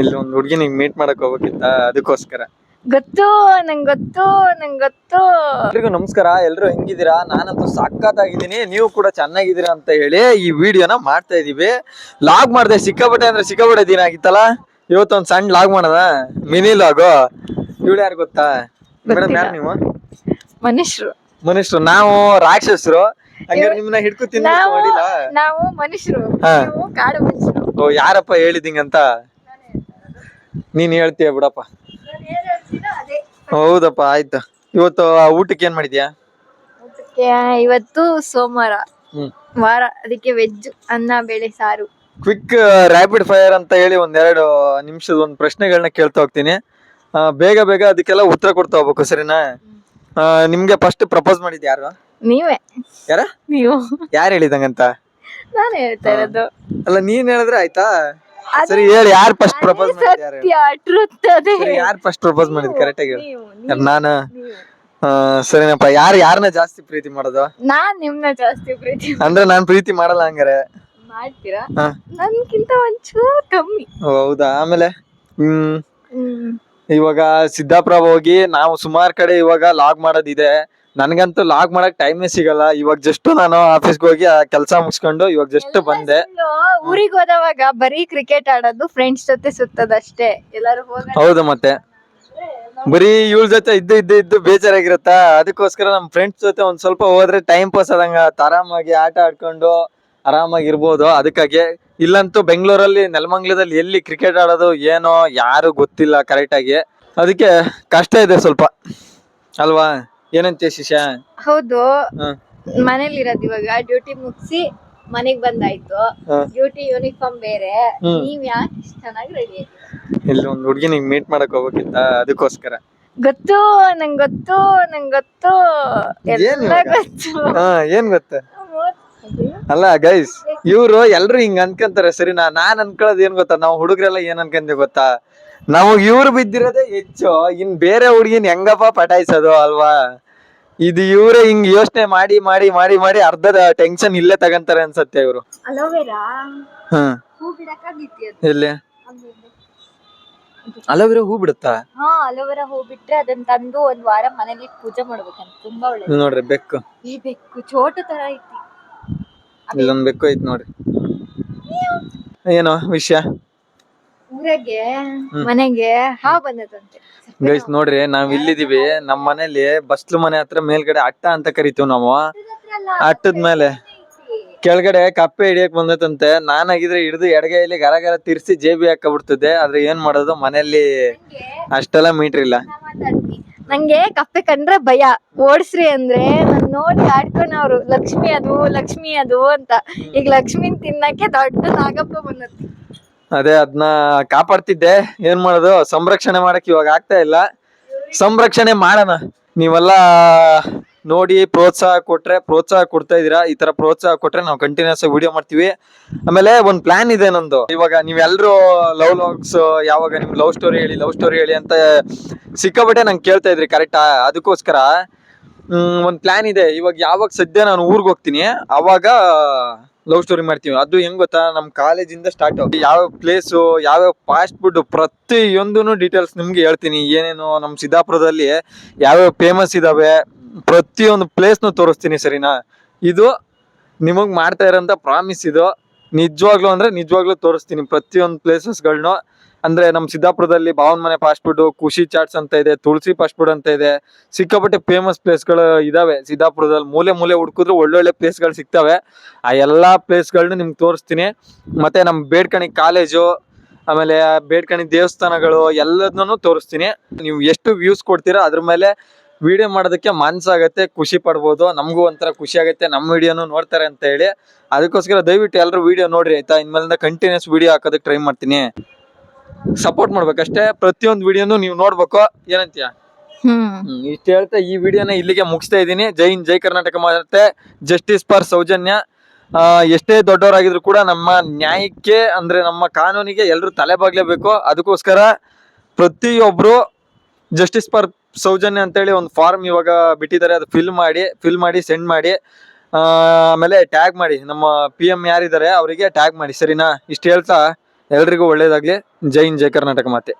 ಇಲ್ಲಿ ಒಂದು ಹುಡುಗಿನಿಗೆ ಮೀಟ್ ಮಾಡಕ್ ಹೋಗ್ಬೇಕಿತ್ತ ಅದಕ್ಕೋಸ್ಕರ. ಗೊತ್ತು ನಂಗ್ ಗೊತ್ತು ನಂಗ್ ಗೊತ್ತು. ಎಲ್ರಿಗೂ ನಮಸ್ಕಾರ ಎಲ್ರು ಹೆಂಗಿದ್ದೀರಾ? ನಾನಂತೂ ಸಖತ್ತಾಗಿದ್ದೀನಿ ನೀವು ಕೂಡ ಚೆನ್ನಾಗಿದ್ದೀರಾ ಅಂತ ಹೇಳಿ ಈ ವಿಡಿಯೋನ ಮಾಡ್ತಾ ಇದೀವಿ. ಲಾಗ್ ಮಾಡಿದೆ ಸಿಕ್ಕಾಪಟ್ಟೆ ಅಂದ್ರೆ ಸಿಕ್ಕಾಪಟ್ಟೆ ದಿನ ಆಗಿತ್ತಲ್ಲ? ಇವತ್ತೊಂದ್ ಸಣ್ಣ ಲಾಗ್ ಮಾಡದ? Mini vlog? ಇವಳು ಯಾರು ಗೊತ್ತಾ? ಮೇಡಮ್ ಯಾರು ನೀವು? ಮನುಷ್ಯರು ಮನುಷ್ಯರು ನಾವು ರಾಕ್ಷಸರು. ಹಂಗಾರೆ ನಿಮ್ಮನ್ನ ಹಿಡ್ಕೊತೀನಿ ನಾವು ಮನುಷ್ಯರು ನೀವು ಕಾಡು ಮನುಷ್ಯರು ಓ ಯಾರಪ್ಪ ಹೇಳಿದಿಂಗಂತ ನೀನ್ ಹೇಳ್ತೀಯ ಬಿಡಪ್ಪ. ಹೌದಪ್ಪ ಆಯ್ತು. ಇವತ್ತು ಊಟಕ್ಕೆ ಏನ್ ಮಾಡಿದ್ಯಾ? ಇವತ್ತು ಸೋಮವಾರ. ವಾರ ಅದಕ್ಕೆ ವೆಜ್ ಅನ್ನ ಬೇಳೆ ಸಾರು. ಕ್ವಿಕ್ ರ್ಯಾಪಿಡ್ ಫೈರ್ ಅಂತ ಹೇಳಿ ಒಂದೆರಡು ನಿಮಿಷದ ಒಂದು ಪ್ರಶ್ನೆಗಳನ್ನ ಕೇಳ್ತಾ ಹೋಗ್ತೀನಿ. ಬೇಗ ಬೇಗ ಅದಕ್ಕೆಲ್ಲ ಉತ್ತರ ಕೊಡ್ತಾ ಹೋಗ್ಬೇಕು ಸರಿನಾ? ನಿಮ್ಗೆ ಫಸ್ಟ್ ಪ್ರಪೋಸ್ ಮಾಡಿದ್ ಯಾರು? ನೀವೇ. ಯಾರ? ನೀವು. ಯಾರು ಹೇಳಿದಂಗಂತ? ನಾನು ಹೇಳ್ತಾ ಇರೋದು. ಅಲ್ಲ ನೀನ್ ಹೇಳಿದ್ರೆ ಆಯ್ತಾ? ಸರಿ ಹೇಳಿ ಯಾರು ಫಸ್ಟ್ ಪ್ರಪೋಸ್ ಅದೇ ಯಾರ್ ಯಾರು ಸತ್ಯ ಟ್ರುತ್ ಅದೇ. ಸರಿ ಯಾರು ಫಸ್ಟ್ ಪ್ರಪೋಸ್ ಮಾಡಿದ್ ಕರೆಕ್ಟ್ ಆಗಿ ಹೇಳು. ನೀವು, ನೀವು, ನಾನು. ಆ, ಸರಿನಪ್ಪ ಯಾರು ಯಾರನ್ನ ಜಾಸ್ತಿ ಪ್ರೀತಿ ಮಾಡೋದು? ನಾನ್ ನಿಮ್ನ ಜಾಸ್ತಿ ಪ್ರೀತಿ ಅಂದ್ರೆ ನಾನ್ ಪ್ರೀತಿ ಮಾಡಲ್ಲ ಹಂಗಾರೆ? ಮಾಡ್ತೀರಾ? ಹಾ. ನನ್ಗಿಂತ ಒಂಚೂರು ಕಮ್ಮಿ. ಹೌದಾ? ಆಮೇಲೆ ಹ್ಮ್ ಹ್ಮ್. ಇವಾಗ ಸಿದ್ದಾಪುರ ಹೋಗಿ ನಾವು ಸುಮಾರು ಕಡೆ ಇವಾಗ ಲಾಗ್ ಮಾಡೋದಿದೆ. ನನ್ಗಂತೂ ಲಾಗ್ ಮಾಡಕ್ ಟೈಮೇ ಸಿಗಲ್ಲ. ಇವಾಗ ಜಸ್ಟ್ ನಾನು ಆಫೀಸ್ಗೆ ಹೋಗಿ ಆ ಕೆಲಸ ಮುಗಿಸ್ಕೊಂಡು ಇವಾಗ ಜಸ್ಟ್ ಬಂದೆ. ಊರಿಗೆ ಹೋದವಾಗ ಬರೀ ಕ್ರಿಕೆಟ್ ಆಡೋದು ಫ್ರೆಂಡ್ಸ್ ಜೊತೆ ಸುತ್ತದಷ್ಟೇ ಎಲ್ಲರೂ ಹೌದು ಮತ್ತೆ. ಬರೀ ಇವಳ ಜೊತೆ ಇದ್ದು ಇದ್ದು ಇದ್ದು ಬೇಜಾರಾಗಿರುತ್ತಾ? ಅದಕ್ಕೋಸ್ಕರ ನಮ್ ಫ್ರೆಂಡ್ಸ್ ಜೊತೆ ಒಂದ್ ಸ್ವಲ್ಪ ಹೋದ್ರೆ ಟೈಮ್ ಪಾಸ್ ಆದಂಗ. ಆರಾಮಾಗಿ ಆಟ ಆಡ್ಕೊಂಡು ಆರಾಮಾಗಿ ಇರ್ಬೋದು. ಅದಕ್ಕಾಗಿ ಇಲ್ಲಂತೂ ಬೆಂಗಳೂರಲ್ಲಿ ನೆಲಮಂಗ್ಲದಲ್ಲಿ ಎಲ್ಲಿ ಕ್ರಿಕೆಟ್ ಆಡೋದು ಏನೋ ಯಾರು ಗೊತ್ತಿಲ್ಲ ಕರೆಕ್ಟಾಗಿ ಅದಕ್ಕೆ ಕಷ್ಟ ಇದೆ ಸ್ವಲ್ಪ. ಅಲ್ವಾ? ಏನಂತೀಯ ಶಿಶಾ ಹೌದು. ಮನೇಲಿ ಇರೋದು ಇವಾಗ ಡ್ಯೂಟಿ ಮುಗಿಸಿ ಮನೆಗ್ ಬಂದಾಯ್ತು. ಡ್ಯೂಟಿ ಯೂನಿಫಾರ್ಮ್ ಬೇರೆ. ಹ್ಮ್. ನೀವ್ ಯಾಕೆ ಇಷ್ಟ್ ಚೆನ್ನಾಗಿ ರೆಡಿ ಇಲ್ಲಿ ಒಂದ್ ಹುಡುಗಿನಿಗೆ ಮೀಟ್ ಮಾಡಕ್ ಹೋಗ್ಬೇಕಿತ್ತ? ಅದಕ್ಕೋಸ್ಕರ. ಗೊತ್ತು ನಂಗ್ ಗೊತ್ತು ನಂಗ್ ಗೊತ್ತು. ಏನ್ ಎಲ್ಲ ಇವಾಗ? ಗೊತ್ತು. ಹಾ ಏನ್ ಗೊತ್ತ? ಅಲ್ಲ ಗೈಸ್ ಇವ್ರು ಎಲ್ರು ಹಿಂಗ್ ಅನ್ಕೊಂತಾರೆ. ಸರಿನಾ ನಾನ್ ಅನ್ಕೊಳ್ಳೋದ್ ಏನ್ ಗೊತ್ತಾ? ನಾವು ಹುಡುಗರೆಲ್ಲ ಏನ್ ಅನ್ಕೊಂತೀವಿ ಗೊತ್ತಾ? ನಮಗ್ ಇವ್ರು ಬಿದ್ದಿರೋದೇ ಹೆಚ್ಚು. ಇನ್ ಬೇರೆ ಹುಡುಗಿನ ಹೆಂಗಪ್ಪ ಪಟಾಯಿಸೋದು ಅಲ್ವಾ? ಇದು ಇವ್ರೆ ಹಿಂಗ್ ಯೋಚನೆ ಮಾಡಿ ಮಾಡಿ ಮಾಡಿ ಮಾಡಿ ಅರ್ಧದ ಟೆನ್ಷನ್ ಇಲ್ಲೇ ತಗಂತಾರೆ ಅನ್ಸತ್ತೆ ಇವರು. Aloe vera? ಹೂ. ಎಲ್ಲಿ? ಅಲೋವಿರ ಹೂ ಬಿಡುತ್ತಾ? ಹಾ ಅಲೋವೆರಾ ಹೂ ಬಿಟ್ರೆ ಅದನ್ನ ತಂದು ಒಂದ್ ವಾರ ಮನೇಲಿ ಪೂಜೆ ಮಾಡ್ಬೇಕಂತ. ತುಂಬಾ ಒಳ್ಳೇದು. ನೋಡ್ರಿ ಬೆಕ್ಕು. ಈ ಬೆಕ್ಕು ಚೋಟು ತರ ಐತಿ. ಇಲ್ಲೊಂದ್ ಬೆಕ್ಕು ಐತ್ ನೋಡ್ರಿ. ಏನೋ ವಿಷಯ? ಊರಿಗೆ ಮನೆಗೆ ಹಾವು ಬಂದದಂತೆ. ಗೈಸ್ ನೋಡ್ರಿ, ನಾವ್ ಇಲ್ಲಿದೀವಿ. ನಮ್ ಮನೇಲಿ ಬಸ್ಲು ಮನೆ ಹತ್ರ ಮೇಲ್ಗಡೆ ಅಟ್ಟ ಅಂತ ಕರಿತೀವಿ ನಾವು. ಅಟ್ಟದ ಮೇಲೆ. ಕೆಳಗಡೆ ಕಪ್ಪೆ ಹಿಡಿಯಕ್ ಬಂದೈತಂತೆ. ನಾನಾಗಿದ್ರೆ ಹಿಡಿದು ಎಡಗೈಲಿ ಗರ ಗರ ತಿರ್ಸಿ ಜೇಬಿ ಹಾಕಬಿಡ್ತದೆ ಆದ್ರೆ ಏನ್ ಮಾಡೋದು? ಮನೆಯಲ್ಲಿ ಅಷ್ಟೆಲ್ಲ ಮೀಟರ್ ಇಲ್ಲ. ನಂಗೆ ಕಪ್ಪೆ ಕಂಡ್ರೆ ಭಯ. ಓಡಿಸ್ರಿ ಅಂದ್ರೆ ನನ್ ನೋಡಿ ಆಡ್ಕೊಂಡವ್ರು ಲಕ್ಷ್ಮಿ ಅದು ಲಕ್ಷ್ಮಿ ಅದು ಅಂತ. ಈಗ ಲಕ್ಷ್ಮಿನ್ ತಿನ್ನಕ್ಕೆ ದೊಡ್ಡ ನಾಗಪ್ಪ ಬಂದತಿ. ಅದೇ ಅದನ್ನ ಕಾಪಾಡ್ತಿದ್ದೆ. ಏನ್ ಮಾಡೋದು? ಸಂರಕ್ಷಣೆ ಮಾಡಕ್ ಇವಾಗ ಆಗ್ತಾ ಇಲ್ಲ. ಸಂರಕ್ಷಣೆ ಮಾಡೋಣ. ನೀವೆಲ್ಲ ನೋಡಿ ಪ್ರೋತ್ಸಾಹ ಕೊಟ್ರೆ, ಪ್ರೋತ್ಸಾಹ ಕೊಡ್ತಾ ಇದೀರಾ ಈ ತರ ಪ್ರೋತ್ಸಾಹ ಕೊಟ್ರೆ ನಾವು ಕಂಟಿನ್ಯೂಸ್ ವಿಡಿಯೋ ಮಾಡ್ತೀವಿ. ಆಮೇಲೆ ಒಂದ್ ಪ್ಲಾನ್ ಇದೆ ನಂದು. ಇವಾಗ ನೀವೆಲ್ಲರೂ ಲವ್ ಲಾಗ್ಸ್ ಯಾವಾಗ ನಿಮ್ ಲವ್ ಸ್ಟೋರಿ ಹೇಳಿ, ಲವ್ ಸ್ಟೋರಿ ಹೇಳಿ ಅಂತ ಸಿಕ್ಕಾಪಟ್ಟೆ ನಂಗೆ ಕೇಳ್ತಾ ಇದ್ರಿ ಕರೆಕ್ಟಾ ಅದಕ್ಕೋಸ್ಕರ. ಹ್ಮ್, ಒಂದ್ ಪ್ಲಾನ್ ಇದೆ. ಇವಾಗ ಯಾವಾಗ ಸದ್ಯ ನಾನು ಊರ್ಗ್ ಹೋಗ್ತೀನಿ, ಅವಾಗ ಲವ್ ಸ್ಟೋರಿ ಮಾಡ್ತೀವಿ. ಅದು ಹೆಂಗ್ ಗೊತ್ತಾ? ನಮ್ ಕಾಲೇಜಿಂದ ಸ್ಟಾರ್ಟ್ ಯಾವ ಪ್ಲೇಸು ಯಾವ್ಯಾವ ಫಾಸ್ಟ್ ಫುಡ್ ಪ್ರತಿಯೊಂದೂ ಡೀಟೇಲ್ಸ್ ನಿಮ್ಗೆ ಹೇಳ್ತೀನಿ. ಏನೇನು ನಮ್ ಸಿದ್ದಾಪುರದಲ್ಲಿ ಯಾವ್ಯಾವ ಫೇಮಸ್ ಇದಾವೆ, ಪ್ರತಿಯೊಂದು ಪ್ಲೇಸ್ನು ತೋರಿಸ್ತೀನಿ ಸರಿನಾ? ಇದು ನಿಮಗ್ ಮಾಡ್ತಾ ಇರೋಂಥ ಪ್ರಾಮಿಸ್ ಇದು. ನಿಜವಾಗ್ಲೂ ಅಂದ್ರೆ ನಿಜವಾಗ್ಲೂ ತೋರಿಸ್ತೀನಿ ಪ್ರತಿಯೊಂದು ಪ್ಲೇಸಸ್ಗಳ್ನು ಅಂದ್ರೆ ನಮ್ ಸಿದ್ದಾಪುರದಲ್ಲಿ ಭಾವನ್ ಮನೆ ಫಾಸ್ಟ್ ಫುಡ್ ಖುಷಿ ಚಾಟ್ಸ್ ಅಂತ ಇದೆ, ತುಳಸಿ ಫಾಸ್ಟ್ ಫುಡ್ ಅಂತ ಇದೆ. ಸಿಕ್ಕಾಪಟ್ಟೆ ಫೇಮಸ್ ಪ್ಲೇಸ್ಗಳು ಇದಾವೆ ಸಿದ್ದಾಪುರದಲ್ಲಿ. ಮೂಲೆ ಮೂಲೆ ಹುಡ್ಕಿದ್ರು ಒಳ್ಳೊಳ್ಳೆ ಪ್ಲೇಸ್ಗಳು ಸಿಗ್ತವೆ. ಆ ಎಲ್ಲಾ ಪ್ಲೇಸ್ ಗಳನ್ನ ನಿಮ್ಗೆ ತೋರಿಸ್ತೀನಿ. ಮತ್ತೆ ನಮ್ ಬೇಡ್ಕಣಿ ಕಾಲೇಜು, ಆಮೇಲೆ ಬೇಡ್ಕಣಿ ದೇವಸ್ಥಾನಗಳು ಎಲ್ಲದನ್ನೂ ತೋರಿಸ್ತೀನಿ. ನೀವು ಎಷ್ಟು ವ್ಯೂಸ್ ಕೊಡ್ತೀರಾ ಅದ್ರ ಮೇಲೆ ವಿಡಿಯೋ ಮಾಡೋದಕ್ಕೆ ಮನ್ಸಾಗತ್ತೆ ಖುಷಿ ಪಡ್ಬೋದು. ನಮಗೂ ಒಂಥರ ಖುಷಿ ಆಗುತ್ತೆ ನಮ್ಮ ವಿಡಿಯೋನು ನೋಡ್ತಾರೆ ಅಂತ ಹೇಳಿ. ಅದಕ್ಕೋಸ್ಕರ ದಯವಿಟ್ಟು ಎಲ್ಲರೂ ವಿಡಿಯೋ ನೋಡ್ರಿ ಆಯ್ತಾ? ಇನ್ಮೇಲಿಂದ ಕಂಟಿನ್ಯೂಸ್ ವಿಡಿಯೋ ಹಾಕೋದಕ್ಕೆ ಟ್ರೈ ಮಾಡ್ತೀನಿ. ಸಪೋರ್ಟ್ ಮಾಡ್ಬೇಕಷ್ಟೇ. ಪ್ರತಿಯೊಂದು ವಿಡಿಯೋನು ನೀವು ನೋಡ್ಬೇಕು. ಏನಂತೀಯ? ಹ್ಮ್. ಇಷ್ಟ ಹೇಳ್ತಾ ಈ ವಿಡಿಯೋನ ಇಲ್ಲಿಗೆ ಮುಗಿಸ್ತಾ ಇದ್ದೀನಿ. ಜೈ ಹಿಂದ್ ಜೈ ಕರ್ನಾಟಕ ಮತ್ತೆ ಜಸ್ಟಿಸ್ ಫಾರ್ ಸೌಜನ್ಯ. ಆ, ಎಷ್ಟೇ ದೊಡ್ಡವರಾಗಿದ್ರು ಕೂಡ ನಮ್ಮ ನ್ಯಾಯಕ್ಕೆ ಅಂದ್ರೆ ನಮ್ಮ ಕಾನೂನಿಗೆ ಎಲ್ಲರೂ ತಲೆ ಬಾಗ್ಲೇಬೇಕು ಅದಕ್ಕೋಸ್ಕರ ಪ್ರತಿಯೊಬ್ರು ಜಸ್ಟಿಸ್ ಫಾರ್ ಸೌಜನ್ಯ ಅಂತೇಳಿ ಒಂದು ಫಾರ್ಮ್ ಇವಾಗ ಬಿಟ್ಟಿದ್ದಾರೆ. ಅದು ಫಿಲ್ ಮಾಡಿ ಫಿಲ್ ಮಾಡಿ ಸೆಂಡ್ ಮಾಡಿ. ಆ, ಆಮೇಲೆ ಟ್ಯಾಗ್ ಮಾಡಿ. ನಮ್ಮ ಪಿ ಎಂ ಯಾರಿದ್ದಾರೆ ಅವರಿಗೆ ಟ್ಯಾಗ್ ಮಾಡಿ. ಸರಿನಾ? ಇಷ್ಟು ಹೇಳ್ತಾ? ಎಲ್ರಿಗೂ ಒಳ್ಳೆಯದಾಗಲಿ ಜೈ ಹಿಂದ್ ಜೈ ಕರ್ನಾಟಕ ಮಾತೆ.